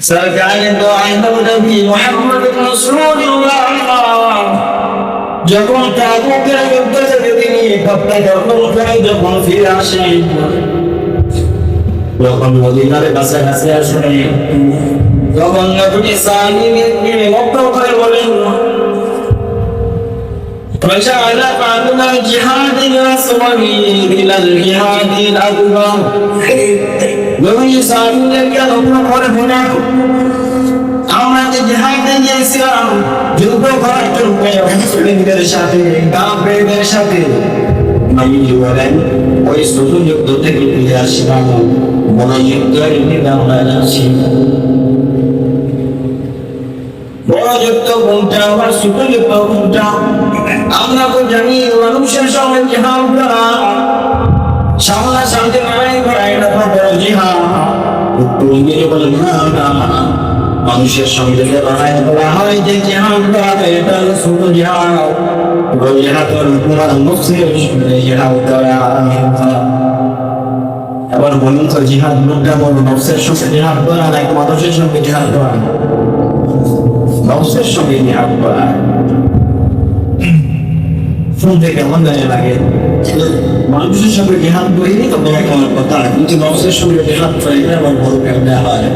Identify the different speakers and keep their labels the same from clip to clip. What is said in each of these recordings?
Speaker 1: سركار دو عالم نبی محمد رسول اللہ যখন তাবুকের যুদ্ধ থেকে তিনি কপ্তা যখন করে যখন ফিরে আসেন যখন মদিনার কাছাকাছি আসেন তখন নবী সাহিবকে মুক্ত করে বলেন وجعل بعضنا الجهاد الأصغر إلى الجهاد الأكبر নবী সাহিবকে মুক্ত করে। বলেন আমরা যে জেহাদে গিয়েছিলাম, যুদ্ধ করার জন্য মুসলিমদের সাথে, কাফেরদের সাথে নবী বলেন, ওই তো জানি মানুষের সঙ্গে সামনা সামনে লড়াই করা এটা তো বড় জিহাদ বলেন না না মানুষের সঙ্গে যে লড়াই করা হয়, যে জিহাদ করা এটা হলো ছোট জিহাদ। বড় জিহাদ হলো তোমার মুসলিম জিহাদ করা। এবার বলুন তো, জিহাদ লোকটা বলো নফসের সঙ্গে জিহাদ করা নাকি মানুষের সঙ্গে জিহাদ করা? নফসের সঙ্গে জিহাদ করা। শুনতে কেমন লাগে। মানুষের সঙ্গে জিহাদ করিনি তো বড় তোমার কথা কিন্তু নফসের সঙ্গে জিহাদ করে আমার বড় কেমন হয়।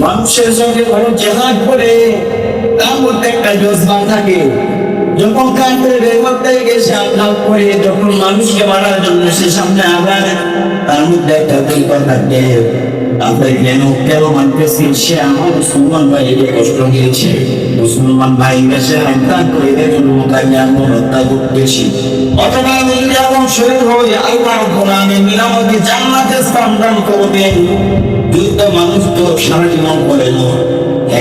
Speaker 1: মানুষের সঙ্গে কোনো জেহাদ করে তার মধ্যে একটা জজবা থাকে। যখন কান্তের বের করতে গেছে আঘাত করে, যখন মানুষকে মারার জন্য সে সামনে আঘাত তার মধ্যে একটা দুর্বল থাকে। আমরা কেন কেন মানতেছি সে আমার মুসলমান ভাইকে কষ্ট দিয়েছে? মুসলমান ভাই গেছে হত্যা করে আমরা হত্যা করতেছি অথবা আমি যদি এমন শহীদ হই আল্লাহ কোরআনে মিলামতে জান্নাতে স্থান দান করবেন যুদ্ধ মানুষ তো সারা জীবন করে না।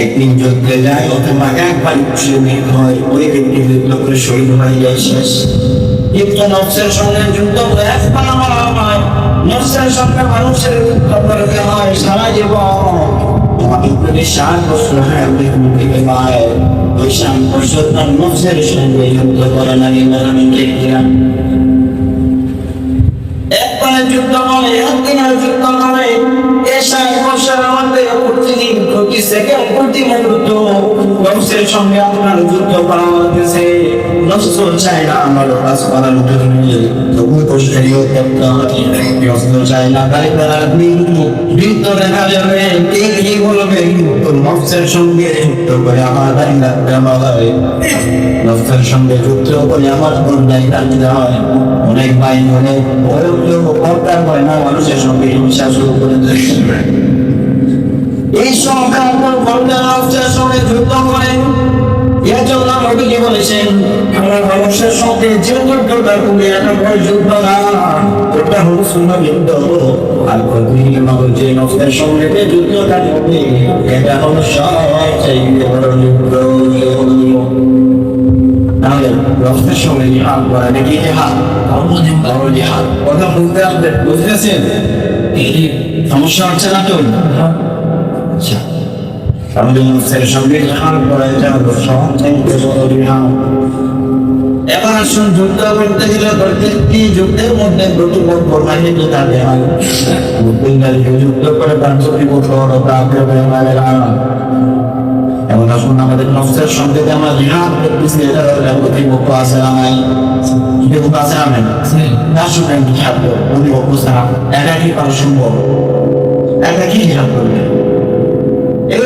Speaker 1: একদিন যুদ্ধে যায়, অথবা একবার শহীদ হয়, ওই ব্যক্তি যুদ্ধ করে শহীদ হয়ে যায় শেষ। কিন্তু নফসের সঙ্গে যুদ্ধ করে একবার আমার হয়। নফসের সঙ্গে মানুষের যুদ্ধ করতে হয় সারা জীবন। আমাদের প্রতি ষাট বছর হয় আপনি থেকে পায় ওই ষাট বছর তার নফসের সঙ্গে যুদ্ধ করে না আমি দেখলাম একবারে যুদ্ধ করে একদিনের যুদ্ধ করে এই ষাট বছরের মধ্যে প্রতিদিন প্রতি সেকেন্ড প্রতি মুহূর্ত নফসের সঙ্গে আপনার যুদ্ধ করা হতেছে চায় না আমার কাজ করার জন্য তবু কষ্টেরও করতে হয় নফস চায় না তাই তারা বৃদ্ধ দেখা যাবে কে কি বলবে কিন্তু নফসের সঙ্গে যুদ্ধ করে আমার দায়ী রাখতে হয় নফসের সঙ্গে যুদ্ধ করে আমার কোন দায়ী রাখতে হয় অনেক ভাই অনেক কর্তা হয় না মানুষের সঙ্গে হিংসা শুরু করে এই সংখ্যা সঙ্গে যুদ্ধ করে এর জন্য নবীজি বলেছেন? মানুষের সঙ্গে যে যুদ্ধটা করি, এটা বড় যুদ্ধ না। ওটা হলো আর কতদিন যে সঙ্গে যে যুদ্ধটা হবে এটা হলো সবচেয়ে বড় যুদ্ধ রক্তের সঙ্গে জিহাদ করা নাকি বড় জিহাদ। কথা বলতে আসবে, বুঝতেছেন? সমস্যা হচ্ছে না তো? আমাদের রক্তের সঙ্গে করা এটা হলো সবচেয়ে বড় এবার আসুন, যুদ্ধ করতে গেলে প্রত্যেকটি যুদ্ধের মধ্যে প্রতিপক্ষ বাহিনী থাকে হয়। মুসলিমদেরকে যুদ্ধ করে তার প্রতিপক্ষ হলো তাকে এমন আসুন, আমাদের নফসের সঙ্গে আমরা জিহাদ করতেছি এটা প্রতিপক্ষ আছে না নাই? আছে নাই? না শুনেন, জিহাদ প্রতিপক্ষ ছাড়া একা কি করা সম্ভব। একা কি জিহাদ করবে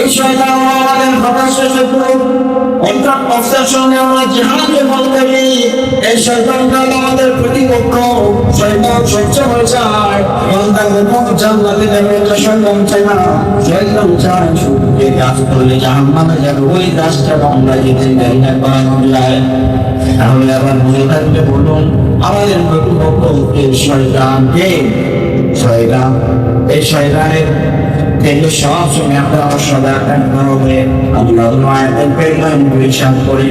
Speaker 1: এই শয়তান আমাদের প্রকাশ্য শত্রু অর্থাৎ নফসের সঙ্গে আমরা জিহাদে বলতে এই শয়তানটা আমাদের প্রতিপক্ষ, শয়তান সবসময় চায় বান্দা গোপন জান্নাতে যাবে এটা শয়তান চায় না। শয়তান যে কাজ করলে যাবে, ওই কাজটা আমরা না যায় তাহলে আবার মনে বলুন, আমাদের প্রতিপক্ষ শয়তান। এই শয়তানের কিন্তু সব সময় আপনার সদা কান্না হবে আল্লাহ মায়াতের প্রেরণ বিশাল করে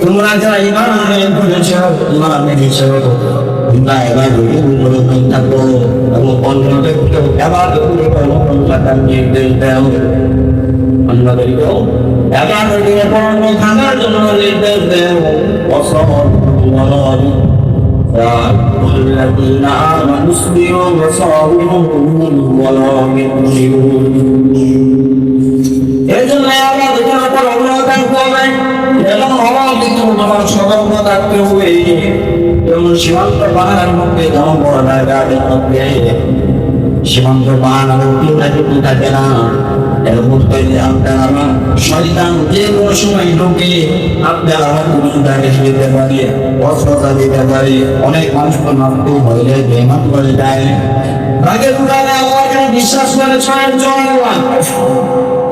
Speaker 1: তোমরা যা ইমান করেছ। ইমান মেনেছ তোমরা এবার রুগুলো থাকো এবং অন্যদেরকে এবার রুগুলো টাকার নির্দেশ দাও অন্যদেরকেও এবার রুগুলো পড়ানো থাকার জন্য নির্দেশ দাও অসহর الذين آمنوا اصبروا وصابروا ولا يقصرون এই জন্য আমরা দুটোর উপর অভিনয় থাকতে হবে এবং আমার দিকে তোমার সতর্ক থাকতে হবে যেমন সীমান্ত পাহাড়ের মধ্যে যেমন বড় জায়গার মধ্যে। সীমান্ত পাহাড় উঠতে থাকে কি থাকে না? এর মধ্যে আপনারা শয়তান যে কোনো সময় ঢুকে আপনারা পুরুষটাকে দিতে পারে অস্ত্রতা দিতে পারে। অনেক মানুষ তো নষ্ট যায়। বেমান করে আল্লাহকে বিশ্বাস করে, ছয়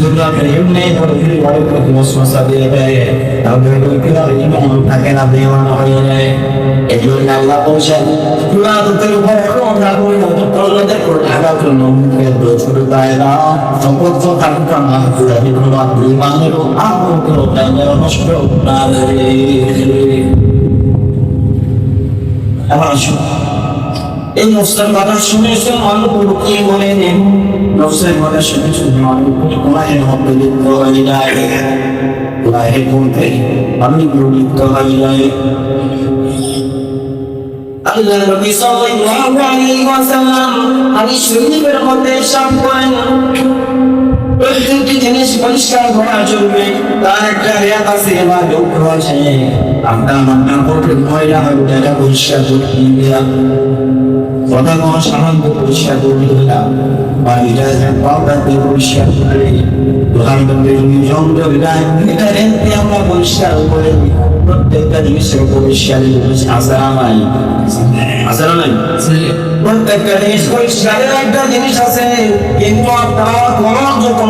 Speaker 1: দুর্গা প্রেম নেই করে বড় করে দিয়ে দেয় তাহলে ইমান থাকে না বেমান হয়ে যায় এই আল্লাহ বলছেন কুরাতের উপর আমরা করি তোমাদের ঢাকার জন্য মুখের ছোট দায়রা সম্পর্ক থাকতো না কুরানি তোমার ইমানের আগ্রহ নষ্ট না এবার আসুন। এই নফসের কথা শুনেছেন অনুকূল কি বলে নেন নফসের কথা শুনেছেন অনুকূল কোরআনের মধ্যে লিপ্ত হয়ে যায়। কোরআনের মধ্যে আমি লিপ্ত হয়ে যায়। আল্লাহ নবী সাল্লাল্লাহু আলাইহি ওয়াসাল্লাম আমি শরীরের মধ্যে করেন। প্রত্যেকটি জিনিস পরিষ্কার করা চলবে তার একটা রেয়াত আছে বা লক্ষ্য আছে আপনার রান্না করতে ময়লা হয় ওটা পরিষ্কার করে দেওয়া কথা কোনো সামান্য পরিষ্কার করে দিলাম বা এটা পাউডার দিয়ে পরিষ্কার করে প্রধানমন্ত্রী নিয়ম দেয় এটা রেন্টে আমরা পরিষ্কার করে প্রত্যেকটা জিনিসের পরিষ্কার আসারা নাই? আসারা নাই? প্রত্যেকটা জিনিস পরিষ্কারের একটা জিনিস আছে কিন্তু আপনারা কোরআন যখন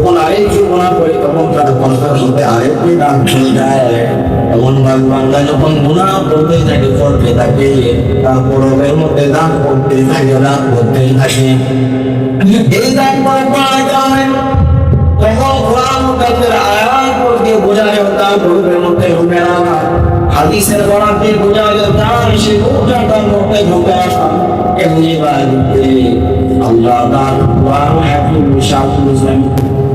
Speaker 1: তখন আরেকটু গুণা করে, তখন তার কণ্ঠের মধ্যে আরেকটু গান চলে যায়। এমন বান্দা যখন গুণা করতে থাকে করতে থাকে, তার গরমের মধ্যে দান করতে থাকে দান করতে থাকে। এই দান করে পাওয়া যায়। তখন কোরআন মুকাদ্দের আয়াত পড়তে বোঝা যায় তার গরমের মধ্যে ঢুকে না। হাদিসের বরাতে বোঝা যায় তার সে রূপটা তার মধ্যে ঢুকে আসা এমনি বাড়িতে আল্লাহ তার কোরআন এখন বিশাল বুঝলেন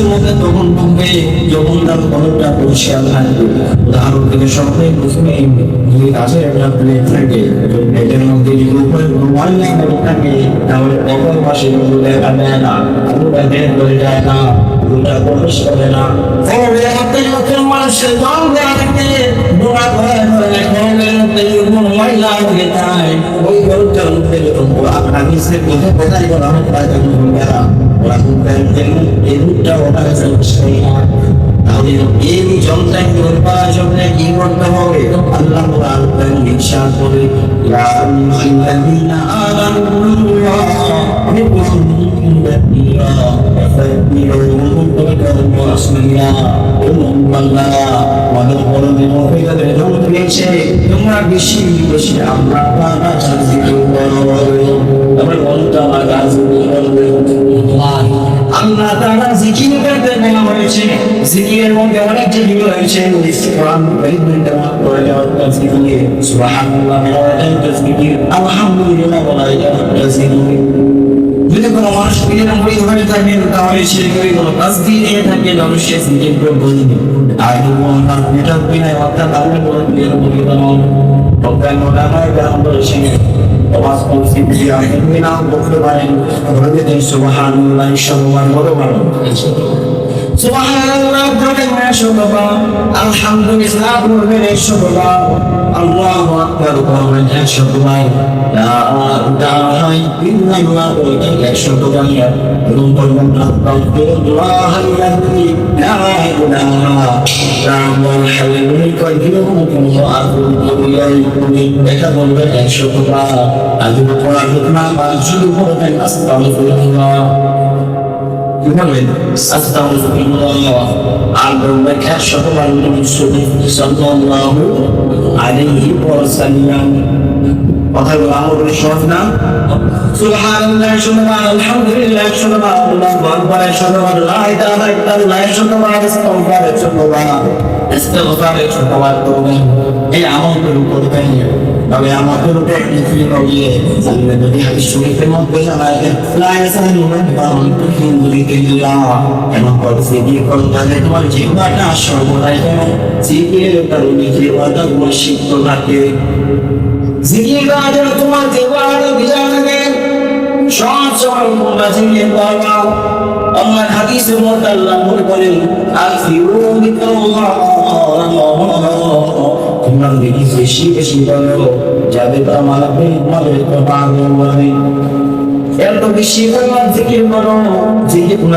Speaker 1: মুখটা মধ্যে তখন ঢুকবে যখন তার কলমটা পরিষ্কার থাকবে উদাহরণ থেকে স্বপ্নে প্রথমে যদি কাছের একটা প্লেট থাকে প্লেটের মধ্যে যদি উপরে ময়লা থাকে তাহলে অপর পাশে দেখা দেয় না দেখা যায় না। না। লোকের মানুষের মধ্যে ময়লা হয়ে যায়। ওই মধ্যে আপনার নিচের মধ্যে কোথায় বলা তাই যখন গেলাম ওরা এই রূপটা ওটা সেই তাহলে এই যন্ত্রে করার জন্য কি করতে হবে? আল্লাহ কোরআন ইরশাদ করে ইয়া আমানুল্লাহ তোমরা বেশি বেশি আমরা আল্লাহ তারা জিকির করতে বলা হয়েছে জিকিরের মধ্যে অনেক জিকির রয়েছে কোরআন করে দেওয়া তাসবিহ সুবহানাল্লাহ বলা যায় তাসবিহ আলহামদুলিল্লাহ বলা যায় তাসবিহ কোনো মানুষ নিজের বই ধরে থাকে তাহলে সে করে কোনো তাসবিহ নিয়ে থাকে তাহলে সে নিজের করে বলিনি আর তার মেটাল বিনায় অর্থাৎ আমি বলে দিয়ে বলি দাও অজ্ঞান মোটামুটি গ্রাম বলে সে করছি যে আমি নাম বলতে পারেন বলে দিন বড় বড় সুবহানাল্লাহ বলে আলহামদুলিল্লাহ বলে মাশাআল্লাহ আল্লাহু এবং বলবেন আস্তাগফিরুল্লাহ আল্লাযী এটা বলবেন মাশাআল্লাহ আজকে পড়ার না বা শুরু করবেন আস্তাগফিরুল্লাহ কি বলবেন আস্তাগফিরুল্লাহ বার নবী সাল্লাল্লাহু আলাইহি ওয়াসাল্লাম। কথাগুলো আমাদের সহজ না। সুবহানাল্লাহ সুবহান আলহামদুলিল্লাহ সুবহান আল্লাহু আকবার সুবহান লা আমরা যদি হাদিস শরীফের মধ্যে জানা যায় লা ইয়াসালুন বাহুল তুহিন্দুলিকে ইল্লাহ এমন করছে কি করতে তোমার জীবনটা সর্বদাই থাকে। জিকির করা যেন তোমার জীবন বিজয় থাকে, সব সময় তোমরা জিকির করবা আল্লাহ হাদিসের মধ্যে আল্লাহ বলে বলেন আলফিউ বিকাল্লাহ তোমরা দেখি বেশি বেশি বলো যাবে তারা মালাবে মালাবে তো পাগল বলে এত বেশি পরিমাণ জিকির তোমরা তোমরা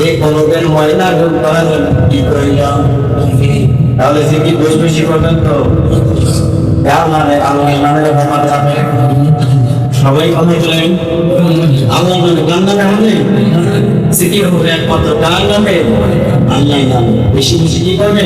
Speaker 1: এই কলবের ময়লা দূর করার কি প্রয়োজন? তাহলে সে কি দোষ বেশি করবেন তো? মানে আল্লাহ মানে ব্যাপার যাবে সবাই কথা বলেন আল্লাহ নামে হবে সিকির হবে একমাত্র কার নামে আল্লাহ নামে বেশি বেশি কি করবে?